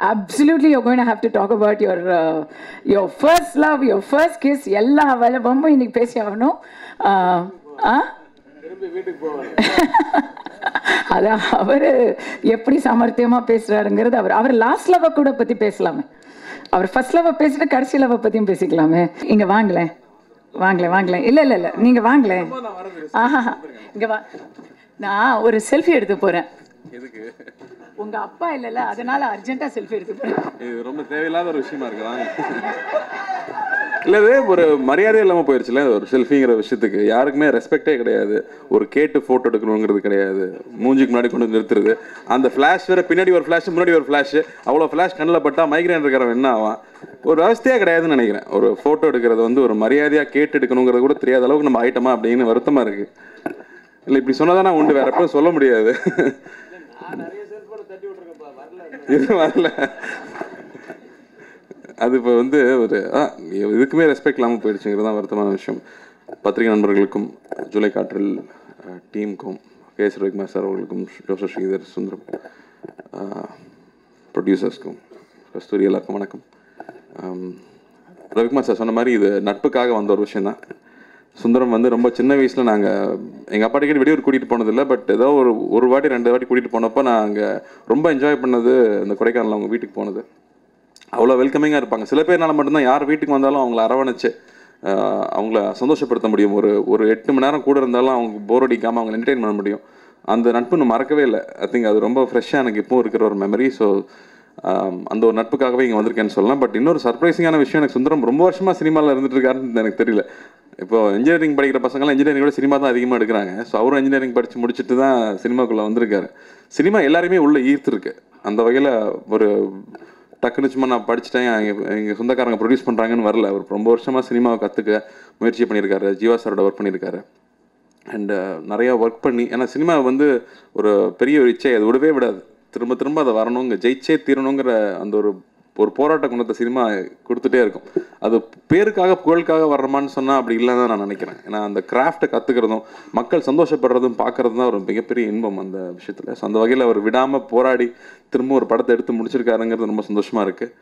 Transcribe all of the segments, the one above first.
Absolutely you're going have to talk about your your first love your first kiss எல்லா அவலமும் இன்னைக்கு பேசி ஆகணும். ஆஹ், ஆ? அதான் அவர் எப்படி சாமர்த்தியமாக பேசுகிறாருங்கிறது அவர் அவர் லாஸ்ட் லவ் கூட பற்றி பேசலாமே. அவர் ஃபர்ஸ்ட் லவ் பேசிட்டு கடைசி லவ் பற்றியும் பேசிக்கலாமே. இங்கே வாங்களேன் வாங்களேன் வாங்களேன் இல்லை இல்லை இல்லை. நீங்கள் வாங்களேன் ஆஹா இங்கே வா. நான் ஒரு செல்ஃபி எடுத்து போகிறேன் எதுக்கு? உங்க அப்பா இல்லைல்ல அதனால அர்ஜென்ட்டா செல்ஃபி எடுத்து இது ரொம்ப தேவையில்லாத ஒரு விஷயமா இருக்கு வாங்க. இல்லை இது ஒரு மரியாதை இல்லாமல் போயிடுச்சுல ஒரு செல்ஃபிங்கிற விஷயத்துக்கு. யாருக்குமே ரெஸ்பெக்டே கிடையாது. ஒரு கேட்டு ஃபோட்டோ எடுக்கணுங்கிறது கிடையாது. மூஞ்சிக்கு முன்னாடி கொண்டு நிறுத்துறது. அந்த ஃப்ளாஷ் வேற பின்னாடி ஒரு ஃப்ளாஷ் முன்னாடி ஒரு ஃப்ளாஷ் அவ்வளோ ஃப்ளாஷ் கண்ணில் பட்டா மைக்ரேன் இருக்கிறவன் என்ன ஆவான்? ஒரு அவஸ்தையாக கிடையாதுன்னு நினைக்கிறேன். ஒரு ஃபோட்டோ எடுக்கிறது வந்து ஒரு மரியாதையாக கேட்டு எடுக்கணுங்கிறது கூட தெரியாத அளவுக்கு நம்ம ஆயிட்டோமா அப்படின்னு வருத்தமாக இருக்கு. இல்லை இப்படி சொன்னதானே உண்டு வேற எப்பவும் சொல்ல முடியாது. இது வரல. அது இப்போ வந்து ஒரு ஆ, இதுக்குமே ரெஸ்பெக்ட் இல்லாமல் போயிடுச்சுங்கிறது தான் வருத்தமான விஷயம். பத்திரிகை நண்பர்களுக்கும் ஜூலை காற்றில் டீமுக்கும் கே எஸ் ரவிக்குமார் சார் அவர்களுக்கும் ஜோசப் ஸ்ரீதர் சுந்தரம் ப்ரொடியூசர்ஸ்க்கும் கஸ்தூரி எல்லாருக்கும் வணக்கம். ரவிக்குமார் சார் சொன்ன மாதிரி இது நட்புக்காக வந்த ஒரு விஷயம் தான் சுந்தரம் வந்து ரொம்ப சின்ன வயசில் நாங்கள் எங்கள் அப்பா வெளியூர் கூட்டிகிட்டு போனதில்லை பட் ஏதோ ஒரு ஒரு வாட்டி ரெண்டு வாட்டி கூட்டிகிட்டு போனப்போ நான் அங்கே ரொம்ப என்ஜாய் பண்ணது இந்த கொடைக்கானல் அவங்க வீட்டுக்கு போனது. அவ்வளோ வெல்கமிங்காக இருப்பாங்க. சில பேர்னால மட்டும்தான் யார் வீட்டுக்கு வந்தாலும் அவங்கள அரவணைச்சு அவங்கள சந்தோஷப்படுத்த முடியும். ஒரு ஒரு எட்டு மணி நேரம் கூட இருந்தாலும் அவங்க போர் அடிக்காமல் அவங்க என்டர்டைன் பண்ண முடியும். அந்த நட்பு நான் மறக்கவே இல்லை. ஐ திங்க் அது ரொம்ப ஃப்ரெஷ்ஷாக எனக்கு இப்போவும் இருக்கிற ஒரு மெமரி ஸோ அந்த ஒரு நட்புக்காகவே இங்கே வந்திருக்கேன்னு சொல்லலாம். பட் இன்னொரு சர்ப்ரைசிங்கான விஷயம் எனக்கு சுந்தரம் ரொம்ப வருஷமாக சினிமாவில் இருந்துட்டு இருக்காருன்னு எனக்கு தெரியல. இப்போ இன்ஜினியரிங் படிக்கிற பசங்களாம் இன்ஜினியரிங்கோட சினிமா தான் அதிகமாக எடுக்கிறாங்க. ஸோ அவரும் இன்ஜினியரிங் படித்து முடிச்சுட்டு தான் சினிமாக்குள்ளே வந்திருக்காரு. சினிமா எல்லாருமே உள்ளே ஈர்த்துருக்கு. அந்த வகையில் ஒரு டக்குன்னு சும்மா நான் படிச்சுட்டேன் எங்கள் எங்கள் சொந்தக்காரங்க ப்ரொடியூஸ் பண்ணுறாங்கன்னு வரல. அவர் ரொம்ப வருஷமாக சினிமாவை கற்றுக்க முயற்சி பண்ணியிருக்காரு. ஜீவா சாரோட ஒர்க் பண்ணியிருக்காரு. அண்டு நிறையா ஒர்க் பண்ணி ஏன்னா சினிமா வந்து ஒரு பெரிய ஒரு இச்சை. அது விடவே விடாது. திரும்ப திரும்ப அதை வரணுங்க ஜெயிச்சே தீரணுங்கிற அந்த ஒரு ஒரு போராட்ட குணத்தை சினிமா கொடுத்துட்டே இருக்கும். அது பேருக்காக புகழுக்காக வர்றமான்னு சொன்னால் அப்படி இல்லைன்னு தான் நான் நினைக்கிறேன். ஏன்னா அந்த கிராஃப்டை கற்றுக்கிறதும் மக்கள் சந்தோஷப்படுறதும் பார்க்கறது தான் ஒரு மிகப்பெரிய இன்பம் அந்த விஷயத்தில். ஸோ அந்த வகையில் அவர் விடாமல் போராடி திரும்ப ஒரு படத்தை எடுத்து முடிச்சிருக்காருங்கிறது ரொம்ப சந்தோஷமாக இருக்குது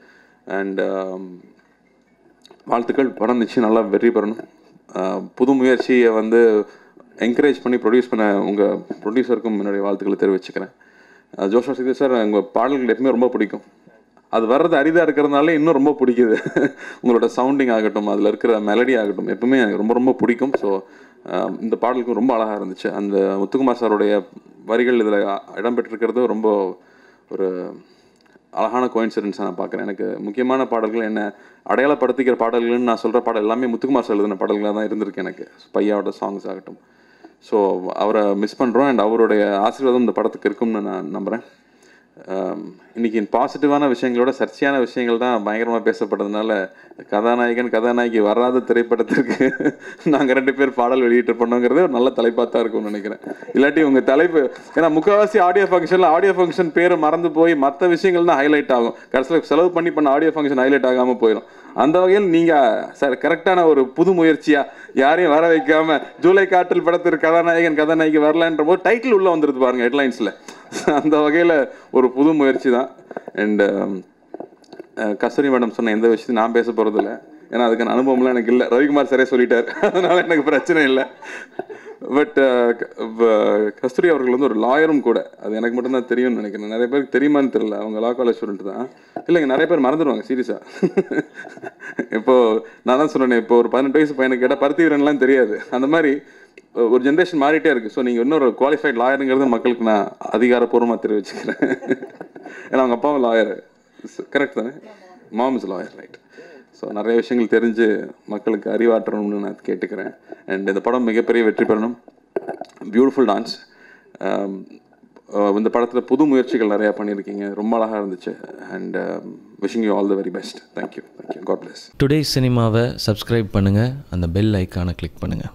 அண்ட் um, வாழ்த்துக்கள். படம் நிச்சயம் நல்லா வெற்றி பெறணும். புது முயற்சியை வந்து என்கரேஜ் பண்ணி ப்ரொடியூஸ் பண்ண உங்கள் ப்ரொடியூசருக்கும் என்னுடைய வாழ்த்துக்களை தெரிவிச்சுக்கிறேன். ஜோஷா சிதே சார் உங்கள் பாடல்கள் எப்பவுமே ரொம்ப பிடிக்கும். அது வர்றது அரிதாக இருக்கிறதுனால இன்னும் ரொம்ப பிடிக்குது. உங்களோட சவுண்டிங் ஆகட்டும் அதில் இருக்கிற மெலடி ஆகட்டும் எப்பவுமே எனக்கு ரொம்ப ரொம்ப பிடிக்கும். ஸோ இந்த பாடலுக்கும் ரொம்ப அழகாக இருந்துச்சு. அந்த முத்துக்குமார் சாருடைய வரிகள் இதில் இடம்பெற்றிருக்கிறது ரொம்ப ஒரு அழகான கோயின்சிடன்ஸாக நான் பார்க்குறேன். எனக்கு முக்கியமான பாடல்கள் என்ன அடையாளப்படுத்திக்கிற பாடல்கள்னு நான் சொல்கிற பாடல் எல்லாமே முத்துக்குமார் சார் எழுதின பாடல்களாக தான் இருந்திருக்கு எனக்கு. பையாவோட சாங்ஸ் ஆகட்டும். ஸோ அவரை மிஸ் பண்ணுறோம் அண்ட் அவருடைய ஆசீர்வாதம் இந்த படத்துக்கு இருக்கும்னு நான் நம்புகிறேன் இன்றைக்கி பாசிட்டிவான விஷயங்களோட சர்ச்சையான விஷயங்கள் தான் பயங்கரமாக பேசப்பட்டதுனால கதாநாயகன் கதாநாயகி வராத திரைப்படத்திற்கு நாங்கள் ரெண்டு பேர் பாடல் வெளியிட்டு பண்ணோங்கிறது ஒரு நல்ல தலைப்பாக தான் இருக்கும்னு நினைக்கிறேன். இல்லாட்டி உங்கள் தலைப்பு ஏன்னா முக்கால்வாசி ஆடியோ ஃபங்க்ஷனில் ஆடியோ ஃபங்க்ஷன் பேர் மறந்து போய் மற்ற விஷயங்கள் தான் ஹைலைட் ஆகும். கடைசியில் செலவு பண்ணி பண்ண ஆடியோ ஃபங்க்ஷன் ஹைலைட் ஆகாமல் போயிடும் அந்த வகையில் நீங்கள் சார் கரெக்டான ஒரு புது முயற்சியாக யாரையும் வர வைக்காமல் ஜூலை காற்றில் படத்திற்கு கதாநாயகன் கதாநாயகி வரலான்ற போது டைட்டில் உள்ளே வந்துருது பாருங்கள் ஹெட்லைன்ஸில் அந்த வகையில் ஒரு புது முயற்சி தான். Um, அண்ட் கஸ்தூரி மேடம் சொன்ன எந்த விஷயத்தையும் நான் பேச போகிறதில்ல ஏன்னா அதுக்கான அனுபவம்லாம் எனக்கு இல்லை. ரவிக்குமார் சரியாக சொல்லிட்டார். அதனால எனக்கு பிரச்சனை இல்லை. பட் கஸ்தூரி அவர்கள் வந்து ஒரு லாயரும் கூட. அது எனக்கு மட்டும்தான் தெரியும்னு நினைக்கிறேன். நிறைய பேருக்கு தெரியுமான்னு தெரியல. அவங்க லா காலேஜ் ஸ்டூடெண்ட் தான். இல்லைங்க நிறைய பேர் மறந்துடுவாங்க சீரியஸாக இப்போ நான் தான் சொன்னேன் இப்போ ஒரு பதினெட்டு வயசு பையனுக்கு கேட்டால் பருத்தி வீரன்லாம் தெரியாது. அந்த மாதிரி ஒரு ஜென்ரேஷன் மாறிட்டே இருக்கு. ஸோ நீங்கள் இன்னொரு குவாலிஃபைட் லாயருங்கிறது மக்களுக்கு நான் அதிகாரப்பூர்வமாக தெரிவிச்சுக்கிறேன். ஏன்னா அவங்க அப்பாவும் லாயர் கரெக்ட் தானே? Mom is lawyer right so நிறைய விஷயங்கள் தெரிஞ்சு மக்களுக்கு அறிவாற்றணும்னு நான் கேட்டுக்கிறேன். அண்ட் இந்த படம் மிகப்பெரிய வெற்றி பெறணும். பியூட்டிஃபுல் um, டான்ஸ் இந்த படத்தில் புது முயற்சிகள் நிறையா பண்ணியிருக்கீங்க. ரொம்ப அழகாக இருந்துச்சு. And wishing you all the very best thank you thank you God bless today சினிமாவை சப்ஸ்கிரைப் பண்ணுங்கள் அந்த பெல் ஐக்கானை கிளிக் பண்ணுங்கள்